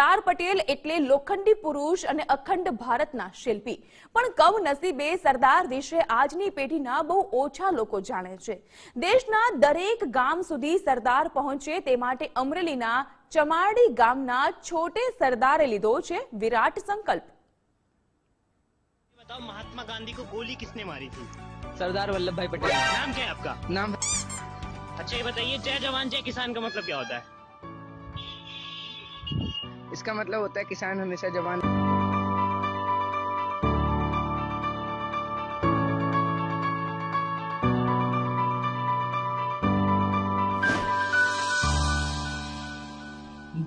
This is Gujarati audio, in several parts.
સરદાર પટેલ એટલે લોખંડી પુરુષ અને અખંડ ભારતના શિલ્પી પણ કમનસીબે સરદાર વિશે આજની પેઢીના બહુ ઓછા લોકો જાણે છે દેશના દરેક ગામ સુધી સરદાર પહોંચે તે માટે અમરેલીના ચમાડી ગામના છોટે સરદારે લીધો છે વિરાટ સંકલ્પ बताओ महात्मा गांधी को गोली किसने मारी थी सरदार वल्लभ भाई पटेल नाम क्या है आपका नाम अच्छा ये बताइए जय जवान जय किसान का मतलब क्या होता है इसका मतलब होता है किसान हमेशा जवान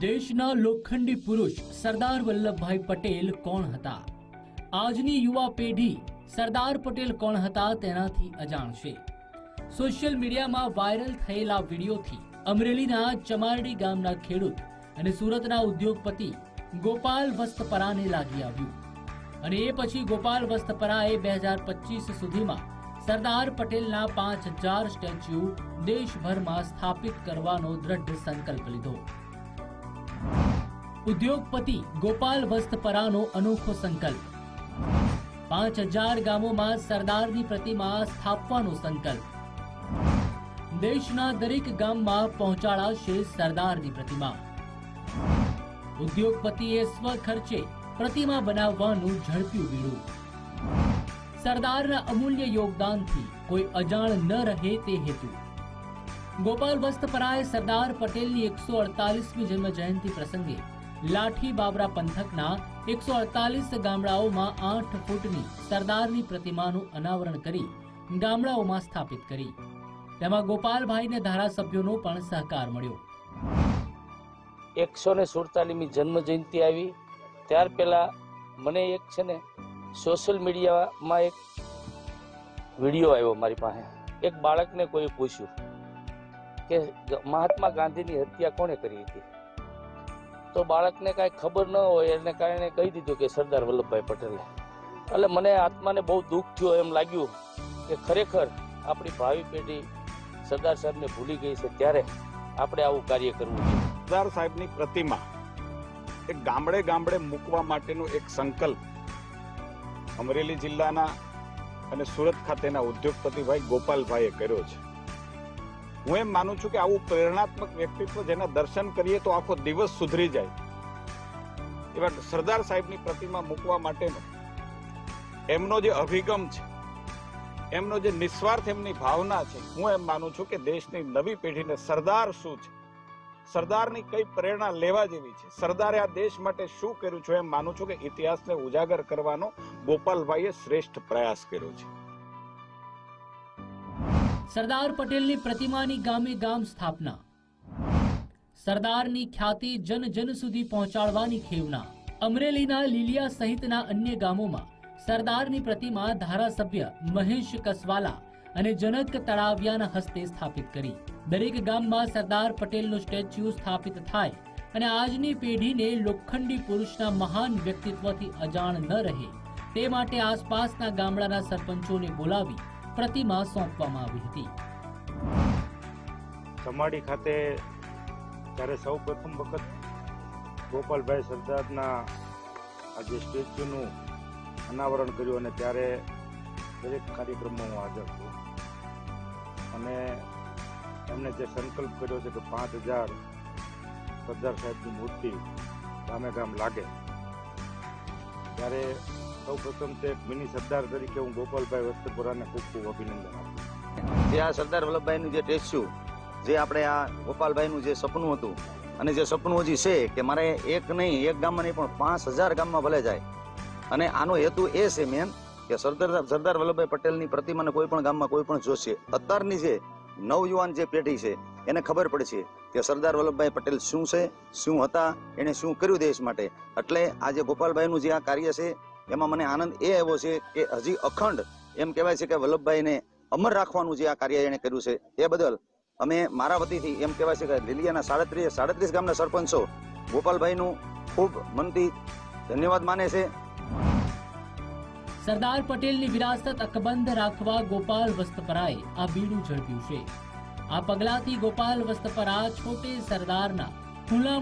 દેશના લોખંડી પુરુષ સરદાર વલ્લભભાઈ પટેલ કોણ હતા આજની યુવા પેઢી સરદાર પટેલ કોણ હતા તેનાથી અજાણ છે સોશિયલ મીડિયામાં વાયરલ થયેલા વિડીયોથી અમરેલીના ચમારડી ગામના ખેડૂત અને સુરતના ઉદ્યોગપતિ ગોપાલ વસ્તપરાને લાગી આવ્યું. અને એ પછી ગોપાલ વસ્તપરાએ બે હજાર પચીસ સુધીમાં સરદાર પટેલના પાંચ હજાર સ્ટેચ્યુ દેશભરમાં સ્થાપિત કરવાનો દ્રઢ સંકલ્પ લીધો. ઉદ્યોગપતિ ગોપાલ વસ્તપરાનો અનોખો સંકલ્પ. પાંચ હજાર ગામોમાં સરદારની પ્રતિમા સ્થાપવાનો સંકલ્પ. દેશના દરેક ગામમાં પહોંચાડાશે સરદારની પ્રતિમા. ઉદ્યોગપતિએ સ્વખર્ચે પ્રતિમા બનાવવાનું ઝડપ્યું બીડું. સરદારના અમૂલ્ય યોગદાનથી કોઈ અજાણ ન રહે તે હેતુ. ગોપાલ વસ્તપરાએ સરદાર પટેલની એકસો અડતાલીસમી જન્મ જયંતિ પ્રસંગે લાઠી બાબરા પંથકના એકસો અડતાલીસ ગામડાઓમાં આઠ ફૂટની સરદારની પ્રતિમાનું અનાવરણ કરી ગામડાઓમાં સ્થાપિત કરી. તેમાં ગોપાલભાઈને ધારાસભ્યોનો પણ સહકાર મળ્યો. એકસો ને સુડતાલીમી જન્મ જયંતિ આવી. ત્યાર પહેલા મને એક છે ને સોશિયલ મીડિયામાં એક વીડિયો આવ્યો મારી પાસે. એક બાળકને કોઈ પૂછ્યું કે, મહાત્મા ગાંધીની હત્યા કોણે કરી હતી? તો બાળકને કાંઈ ખબર ન હોય, એને કારણે કહી દીધું કે સરદાર વલ્લભભાઈ પટેલે. એટલે મને આત્માને બહુ દુઃખ થયો, એમ લાગ્યું કે ખરેખર આપણી ભાવિ પેઢી સરદાર સાહેબને ભૂલી ગઈ છે, ત્યારે આપણે આવું કાર્ય કરવું જોઈએ. સરદાર સાહેબની પ્રતિમા એ ગામડે ગામડે મૂકવા માટેનો એક સંકલ્પ અમરેલી જિલ્લાના અને સુરત ખાતેના ઉદ્યોગપતિભાઈ ગોપાલભાઈએ કર્યો છે. હું એમ માનું છું કે આવું પ્રેરણાત્મક વ્યક્તિત્વ જેના દર્શન કરીએ તો આખો દિવસ સુધરી જાય. એવા સરદાર સાહેબની પ્રતિમા મૂકવા માટેનો એમનો જે અભિગમ છે, એમનો જે નિસ્વાર્થ એમની ભાવના છે, હું એમ માનું છું કે દેશની નવી પેઢીને સરદાર શું છે? સરદારની કઈ પ્રેરણા લેવા જેવી છે? સરદારે આ દેશ માટે શું કર્યું છે? એમ માનું છું કે ઇતિહાસને ઉજાગર કરવાનો ગોપાલભાઈએ શ્રેષ્ઠ પ્રયાસ કર્યો છે. સરદાર પટેલની પ્રતિમાની ગામે ગામ સ્થાપના. સરદારની ખ્યાતિ જન જન સુધી પહોંચાડવાની ખેવના. અમરેલીના લીલિયા સહિતના અન્ય ગામોમાં સરદારની પ્રતિમા ધારાસભ્ય મહેશ કસવાલા અને જનક તળાવિયાના હસ્તે સ્થાપિત કરી. દરેક ગામમાં સરદાર પટેલનું સ્ટેચ્યુ સ્થાપિત થાય અને આજની પેઢીને લોખંડી પુરુષના મહાન વ્યક્તિત્વથી અજાણ ન રહે. તે માટે આસપાસના ગામડાના સરપંચોને બોલાવી પ્રતિમા સોંપવામાં આવી હતી. સમાડી ખાતે જ્યારે સૌ પ્રથમ વખત ગોપાલભાઈ સરદારના આજે સ્ટેચ્યુનું અનાવરણ કર્યું અને ત્યારે દરેક કાર્યક્રમમાં હું હાજર છું. અને એમણે જે સંકલ્પ કર્યો છે કે પાંચ હજાર સરદાર સાહેબની મૂર્તિ ગામે ગામ લાગે, ત્યારે સૌ પ્રથમ તે મિની સરદાર તરીકે હું ગોપાલભાઈ વસ્ત્રપુરાને ખૂબ ખૂબ અભિનંદન આપું જે આ સરદાર વલ્લભભાઈનું જે ટેસ્યુ જે આપણે આ ગોપાલભાઈનું જે સપનું હતું, અને જે સપનું હજી છે કે મારે એક નહીં, એક ગામમાં નહીં, પણ પાંચ હજાર ગામમાં ભલે જાય. અને આનો હેતુ એ છે મેન કે સરદાર સરદાર વલ્લભભાઈ પટેલની પ્રતિમાને કોઈ પણ ગામમાં કોઈ પણ જોશે. અત્યારની જે નવયુવાન જે પેઢી છે, એને ખબર પડશે કે સરદાર વલ્લભભાઈ પટેલ શું છે, શું હતા, એને શું કર્યું દેશ માટે. એટલે આજે ગોપાલભાઈનું જે આ કાર્ય છે, એમાં મને આનંદ એ આવ્યો છે કે હજી અખંડ એમ કહેવાય છે કે વલ્લભભાઈને અમર રાખવાનું જે આ કાર્ય એને કર્યું છે, એ બદલ અમે મારા વતીથી એમ કહેવાય છે કે લીલિયાના સાડત્રીસ સાડત્રીસ ગામના સરપંચો ગોપાલભાઈનું ખૂબ મનથી ધન્યવાદ માને છે. સરદાર પટેલની વિરાસત અકબંધ રાખવા ગોપાલ વસ્તપરાએ આ બીડું ઝડપ્યું છે. આ પગલાથી ગોપાલ વસ્તપરા છોટે સરદારના હુલામણા